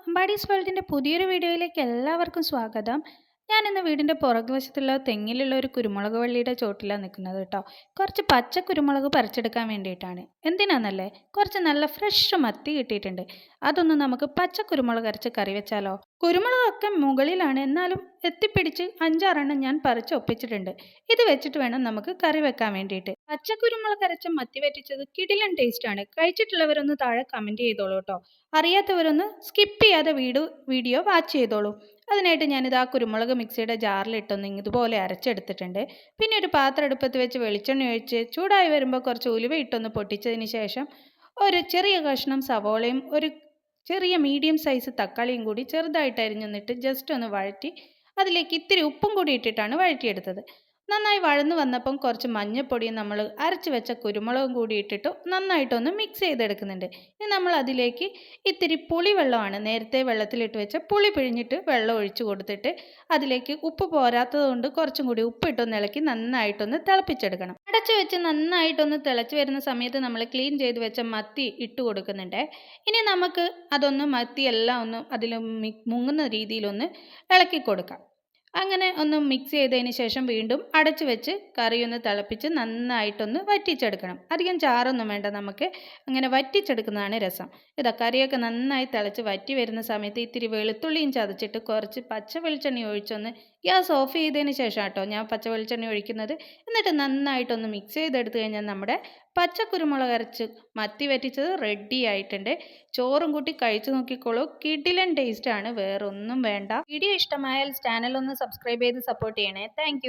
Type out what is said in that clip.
അമ്പാടീസ് വേൾഡിന്റെ പുതിയൊരു വീഡിയോയിലേക്ക് എല്ലാവർക്കും സ്വാഗതം. ഞാൻ ഇന്ന് വീടിന്റെ പുറകുവശത്തുള്ള തെങ്ങിലുള്ള ഒരു കുരുമുളക് വള്ളിയുടെ ചോട്ടിലാണ് നിൽക്കുന്നത് കേട്ടോ. കുറച്ച് പച്ച കുരുമുളക് പറിച്ചെടുക്കാൻ വേണ്ടിയിട്ടാണ്. എന്തിനാണെന്നല്ലേ കുറച്ച് നല്ല ഫ്രഷ് മത്തി കിട്ടിയിട്ടുണ്ട്. അതൊന്ന് നമുക്ക് പച്ച കുരുമുളക് അരച്ച് കറി വെച്ചാലോ? കുരുമുളകൊക്കെ മുകളിലാണ്. എന്നാലും എത്തിപ്പിടിച്ച് അഞ്ചാറെണ്ണം ഞാൻ പറിച്ച് ഒപ്പിച്ചിട്ടുണ്ട്. ഇത് വെച്ചിട്ട് വേണം നമുക്ക് കറി വെക്കാൻ വേണ്ടിയിട്ട്. പച്ച കുരുമുളക് അരച്ച മത്തി വറ്റിച്ചത് കിടിലൻ ആണ്. കഴിച്ചിട്ടുള്ളവരൊന്ന് താഴെ കമന്റ് ചെയ്തോളൂ കേട്ടോ അറിയാത്തവരൊന്ന് സ്കിപ്പ് ചെയ്യാതെ വീഡിയോ വീഡിയോ വാച്ച് ചെയ്തോളൂ. അതിനായിട്ട് ഞാനിത് ആ കുരുമുളക് മിക്സിയുടെ ജാറിലിട്ടൊന്ന് ഇതുപോലെ അരച്ചെടുത്തിട്ടുണ്ട്. പിന്നെ ഒരു പാത്രം അടുപ്പത്ത് വെച്ച് വെളിച്ചെണ്ണ ഒഴിച്ച് ചൂടായി വരുമ്പോൾ കുറച്ച് ഉലുവ ഇട്ടൊന്ന് പൊട്ടിച്ചതിന് ശേഷം ഒരു ചെറിയ കഷ്ണം സവോളയും ഒരു ചെറിയ മീഡിയം സൈസ് തക്കാളിയും കൂടി ചെറുതായിട്ട് അരിഞ്ഞൊന്നിട്ട് ജസ്റ്റ് ഒന്ന് വഴറ്റി അതിലേക്ക് ഇത്തിരി ഉപ്പും കൂടി ഇട്ടിട്ടാണ് വഴറ്റിയെടുത്തത്. നന്നായി വഴന്നു വന്നപ്പം കുറച്ച് മഞ്ഞൾപ്പൊടിയും നമ്മൾ അരച്ച് വെച്ച കുരുമുളകും കൂടി ഇട്ടിട്ട് നന്നായിട്ടൊന്ന് മിക്സ് ചെയ്തെടുക്കുന്നുണ്ട്. ഇനി നമ്മൾ അതിലേക്ക് ഇത്തിരി പുളി വെള്ളമാണ് നേരത്തെ വെള്ളത്തിലിട്ട് വെച്ച പുളി പിഴിഞ്ഞിട്ട് വെള്ളം ഒഴിച്ച് കൊടുത്തിട്ട് അതിലേക്ക് ഉപ്പ് പോരാത്തത് കൊണ്ട് കുറച്ചും കൂടി ഉപ്പിട്ടൊന്ന് ഇളക്കി നന്നായിട്ടൊന്ന് തിളപ്പിച്ചെടുക്കണം. അടച്ചു വെച്ച് നന്നായിട്ടൊന്ന് തിളച്ച് വരുന്ന സമയത്ത് നമ്മൾ ക്ലീൻ ചെയ്ത് വെച്ച മത്തി ഇട്ട് കൊടുക്കുന്നുണ്ട്. ഇനി നമുക്ക് അതൊന്ന് മത്തി എല്ലാം ഒന്ന് അതിൽ മുങ്ങുന്ന രീതിയിലൊന്ന് ഇളക്കി കൊടുക്കാം. അങ്ങനെ ഒന്ന് മിക്സ് ചെയ്തതിന് ശേഷം വീണ്ടും അടച്ചു വെച്ച് കറി ഒന്ന് തിളപ്പിച്ച് നന്നായിട്ടൊന്ന് വറ്റിച്ചെടുക്കണം. അധികം ചാറൊന്നും വേണ്ട നമുക്ക് അങ്ങനെ വറ്റിച്ചെടുക്കുന്നതാണ് രസം. ഇതാ കറിയൊക്കെ നന്നായി തിളച്ച് വറ്റി വരുന്ന സമയത്ത് ഇത്തിരി വെളുത്തുള്ളിയും ചതച്ചിട്ട് കുറച്ച് പച്ച വെളിച്ചെണ്ണ ഒഴിച്ചൊന്ന് ഗ്യാസ് ഓഫ് ചെയ്തതിന് ശേഷം കേട്ടോ ഞാൻ പച്ച വെളിച്ചെണ്ണ ഒഴിക്കുന്നത്. എന്നിട്ട് നന്നായിട്ടൊന്ന് മിക്സ് ചെയ്തെടുത്ത് കഴിഞ്ഞാൽ നമ്മുടെ പച്ചക്കുരുമുളക് അരച്ച് മത്തി വറ്റിച്ചത് റെഡി ആയിട്ടുണ്ട്. ചോറും കൂട്ടി കഴിച്ചു നോക്കിക്കോളൂ. കിടിലൻ ആണ്. വേറൊന്നും വേണ്ട. വീഡിയോ ഇഷ്ടമായാൽ ചാനൽ ഒന്ന് സബ്സ്ക്രൈബ് ചെയ്ത് സപ്പോർട്ട് ചെയ്യണേ. താങ്ക്